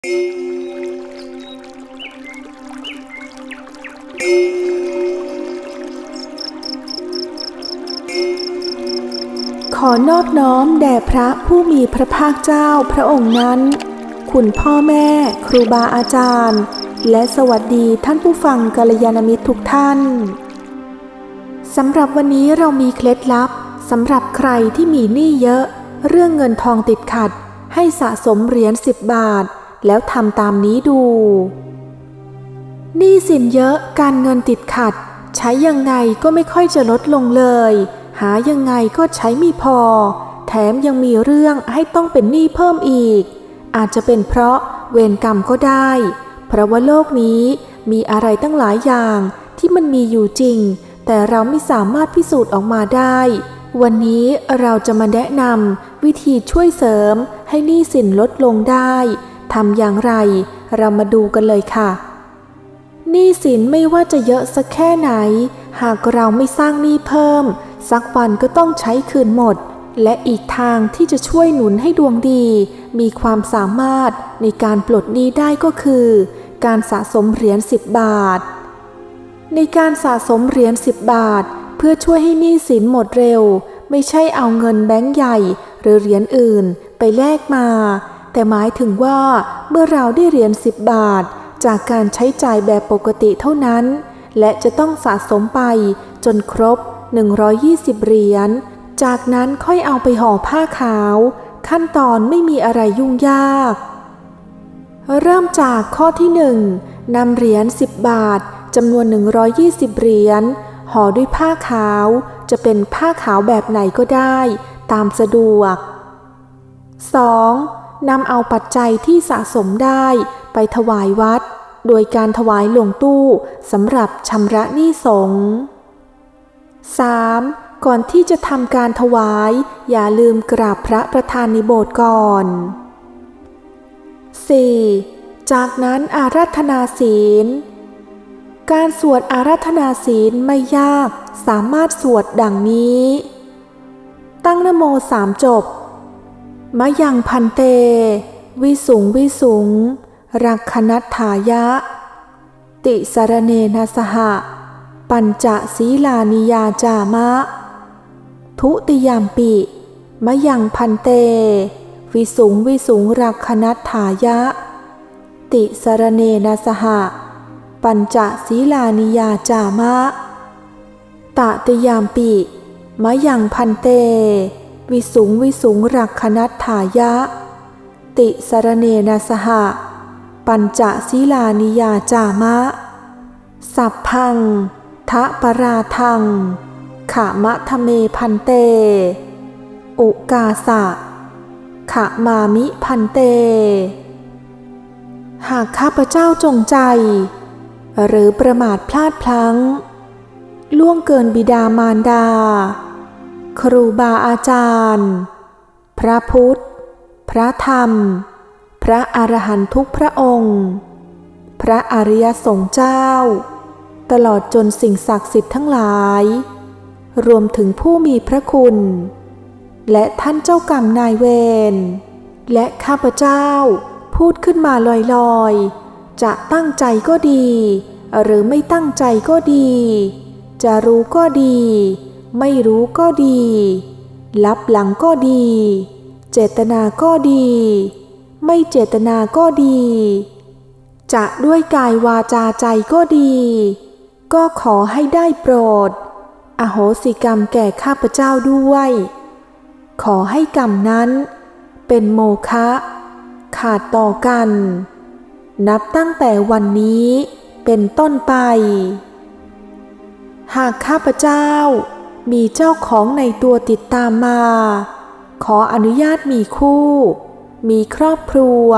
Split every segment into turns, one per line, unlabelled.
ขอนอบน้อมแด่พระผู้มีพระภาคเจ้าพระองค์นั้น คุณพ่อแม่ครูบาอาจารย์ และสวัสดีท่านผู้ฟังกัลยาณมิตรทุกท่าน สำหรับวันนี้เรามีเคล็ดลับสำหรับใครที่มีหนี้เยอะ เรื่องเงินทองติดขัด ให้สะสมเหรียญสิบบาท แล้วทำตามนี้ดูหนี้สินเยอะการเงินติดขัด ใช้ยังไงก็ไม่ค่อยจะลดลงเลย หายังไงก็ใช้ไม่พอ แถมยังมีเรื่องให้ต้องเป็นหนี้เพิ่มอีก อาจจะเป็นเพราะเวรกรรมก็ได้ เพราะว่าโลกนี้มีอะไรตั้งหลายอย่างที่มันมีอยู่จริง แต่เราไม่สามารถพิสูจน์ออกมาได้ วันนี้เราจะมาแนะนำวิธีช่วยเสริมให้หนี้สินลดลงได้ ทำอย่างไร เรามาดูกันเลยค่ะหนี้สินไม่ว่าจะเยอะสักแค่ไหน หากเราไม่สร้างหนี้เพิ่ม สักวันก็ต้องใช้คืนหมด และอีกทางที่จะช่วยหนุนให้ดวงดี มีความสามารถในการปลดหนี้ได้ก็คือ การสะสมเหรียญ10 บาท ในการสะสมเหรียญ10 บาท เพื่อช่วยให้หนี้สินหมดเร็ว ไม่ใช่เอาเงินแบงก์ใหญ่ หรือเหรียญอื่นไปแลกมา แต่หมายถึงว่าเมื่อเราได้เหรียญ10 บาท จากการใช้จ่ายแบบปกติเท่านั้น และจะต้องสะสมไปจนครบ 120 เหรียญ จากนั้นค่อยเอาไปห่อผ้าขาว ขั้นตอนไม่มีอะไรยุ่งยาก เริ่มจากข้อที่หนึ่งนำเหรียญ10 บาทจำนวน 120 เหรียญห่อด้วยผ้าขาว จะเป็นผ้าขาวแบบไหนก็ได้ ตามสะดวก 2. นำเอาปัจจัยที่สะสมได้ไปถวายวัด โดยการถวายหลวงตู้สำหรับชำระหนี้สงฆ์ 3. ก่อนที่จะทำการถวาย อย่าลืมกราบพระประธานในโบสถ์ก่อน 4. จากนั้นอาราธนาศีล การสวดอาราธนาศีลไม่ยาก สามารถสวดดังนี้ ตั้งนโมสามจบ มะยังพันเต วิสุงวิสุง รักขนัตถายะ ติสารเนนะสหะ ปัญจศีลานิยาจามะ ทุติยามปิ มะยังพันเต วิสุงวิสุงรักขนัตถายะ ติสารเนนะสหะ ปัญจศีลานิยาจามะตติยามปิ มะยังพันเต วิสุงวิสุงรักขนัตถายะ ติสารเนนะสหะ ปัญจศีลานิยาจามะ สัพพัง ทะปราทังขามะทะเมพันเต อุกาสะขะมามิพันเต หากข้าพเจ้าจงใจ หรือประมาทพลาดพลั้ง ล่วงเกินบิดามารดา ครูบาอาจารย์ พระพุทธ พระธรรม พระอรหันตุกพระองค์ พระอริยสงฆ์เจ้า ตลอดจนสิ่งศักดิ์สิทธิ์ทั้งหลาย รวมถึงผู้มีพระคุณ และท่านเจ้ากรรมนายเวร และข้าพเจ้าพูดขึ้นมาลอยๆ จะตั้งใจก็ดี หรือไม่ตั้งใจก็ดี จะรู้ก็ดี ไม่รู้ก็ดี ลับหลังก็ดี เจตนาก็ดี ไม่เจตนาก็ดี จะด้วยกายวาจาใจก็ดี ก็ขอให้ได้โปรด อโหสิกรรมแก่ข้าพเจ้าด้วย ขอให้กรรมนั้นเป็นโมฆะขาดต่อกัน นับตั้งแต่วันนี้เป็นต้นไป หากข้าพเจ้า มีเจ้าของในตัวติดตามมา ขออนุญาตมีคู่ มีครอบครัว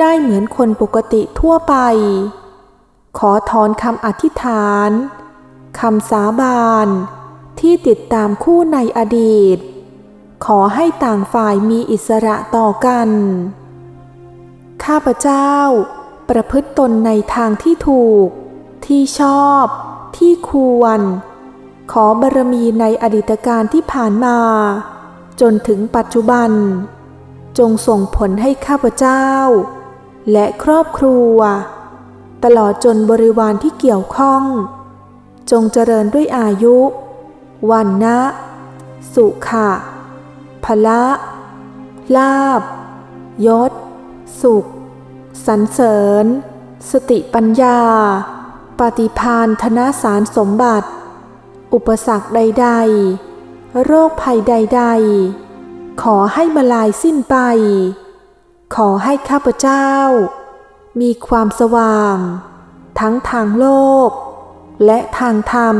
ได้เหมือนคนปกติทั่วไป ขอถอนคำอธิษฐานคำสาบานที่ติดตามคู่ในอดีต ขอให้ต่างฝ่ายมีอิสระต่อกัน ข้าพเจ้า ประพฤติตนในทางที่ถูก ที่ชอบ ที่ควร ขอบารมีในอดีตการที่ผ่านมา จนถึงปัจจุบัน จงส่งผลให้ข้าพเจ้า และครอบครัว ตลอดจนบริวารที่เกี่ยวข้อง จงเจริญด้วยอายุ วันนะ สุขะพละ ลาบ ยศ สุข สรรเสริญ สติปัญญา ปฏิพานธนสารสมบัติ อุปสรรคใด ๆ โรคภัยใด ๆ ขอให้มาลายสิ้นไป ขอให้ข้าพเจ้า มีความสว่าง ทั้งทางโลก และทางธรรม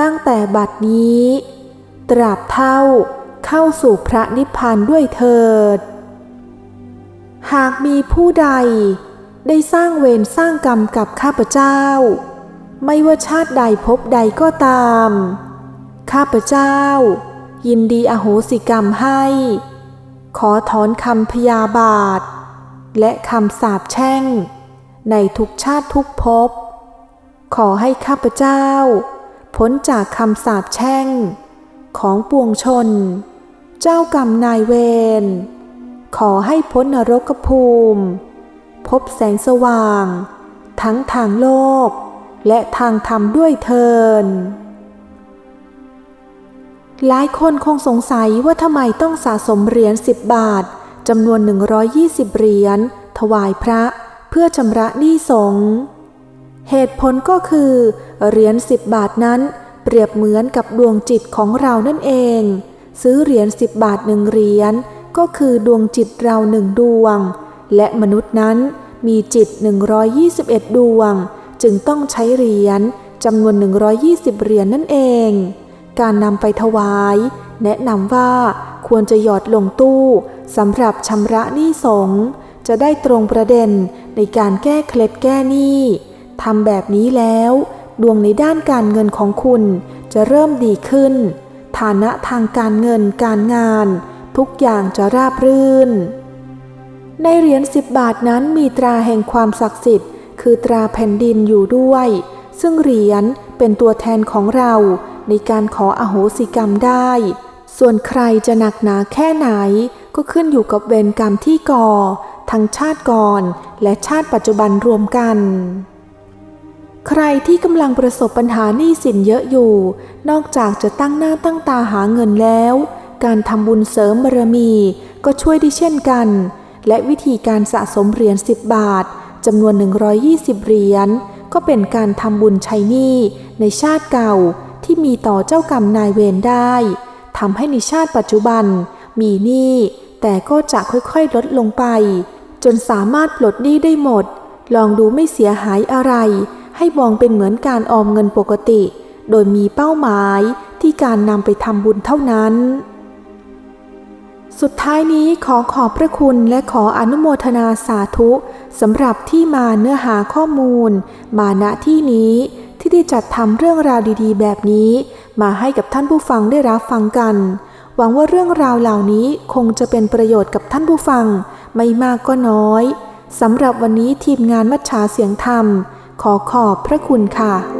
ตั้งแต่บัดนี้ ตราบเท่าเข้าสู่พระนิพพานด้วยเถิด หากมีผู้ใดได้สร้างเวรสร้างกรรมกับข้าพเจ้า ไม่ว่าชาติใดพบใดก็ตาม ข้าพเจ้า ยินดีอโหสิกรรมให้ ขอถอนคำพยาบาท และคำสาปแช่ง ในทุกชาติทุกภพ ขอให้ข้าพเจ้า พ้นจากคำสาปแช่ง ของปวงชน เจ้ากรรมนายเวร ขอให้พ้นนรกภูมิ พบแสงสว่าง ทั้งทางโลก และทางธรรมด้วยเทินหลายคนคงสงสัยว่าทำไมต้องสะสมเหรียญ10 บาทจำนวน 120 เหรียญถวายพระเพื่อชำระหนี้สงฆ์เหตุผลก็คือเหรียญ10 บาทนั้นเปรียบเหมือนกับดวงจิตของเรานั่นเอง ซื้อเหรียญ10 บาทหนึ่งเหรียญก็คือดวงจิตเราหนึ่งดวง และมนุษย์นั้นมีจิต 121 ดวง จึงต้องใช้เหรียญจำนวน 120 เหรียญนนั่นเอง การนำไปถวาย แนะนำว่าควรจะหยอดลงตู้สำหรับชำระหนี้สงจะได้ตรงประเด็นในการแก้เคล็ดแก้หนี้ทำแบบนี้แล้ว ดวงในด้านการเงินของคุณจะเริ่มดีขึ้น ฐานะทางการเงินการงาน ทุกอย่างจะราบรื่น ในเหรียญสิบบาทนั้นมีตราแห่งความศักดิ์สิทธิ์ คือตราแผ่นดินอยู่ด้วย ซึ่งเหรียญเป็นตัวแทนของเราในการขออโหสิกรรมได้ ส่วนใครจะหนักหนาแค่ไหน ก็ขึ้นอยู่กับเวรกรรมที่ก่อ ทั้งชาติก่อนและชาติปัจจุบันรวมกัน ใครที่กำลังประสบปัญหาหนี้สินเยอะอยู่ นอกจากจะตั้งหน้าตั้งตาหาเงินแล้ว การทำบุญเสริมบารมีก็ช่วยได้เช่นกัน และวิธีการสะสมเหรียญ10 บาท จำนวน 120 เหรียญก็เป็นการทำบุญใช้หนี้ในชาติเก่าที่มีต่อเจ้ากรรมนายเวรได้ทำให้ในชาติปัจจุบัน มีหนี้แต่ก็จะค่อยๆลดลงไป จนสามารถปลดหนี้ได้หมด ลองดูไม่เสียหายอะไร ให้มองเป็นเหมือนการออมเงินปกติ โดยมีเป้าหมายที่การนำไปทำบุญเท่านั้น สุดท้ายนี้ขอขอบพระคุณและขออนุโมทนาสาธุสำหรับที่มาเนื้อหาข้อมูล มาณที่นี้ที่ได้จัดทำเรื่องราวดีๆ แบบนี้ มาให้กับท่านผู้ฟังได้รับฟังกัน หวังว่าเรื่องราวเหล่านี้คงจะเป็นประโยชน์กับท่านผู้ฟัง ไม่มากก็น้อยสำหรับวันนี้ทีมงานมัชชาเสียงธรรม ขอขอบพระคุณค่ะ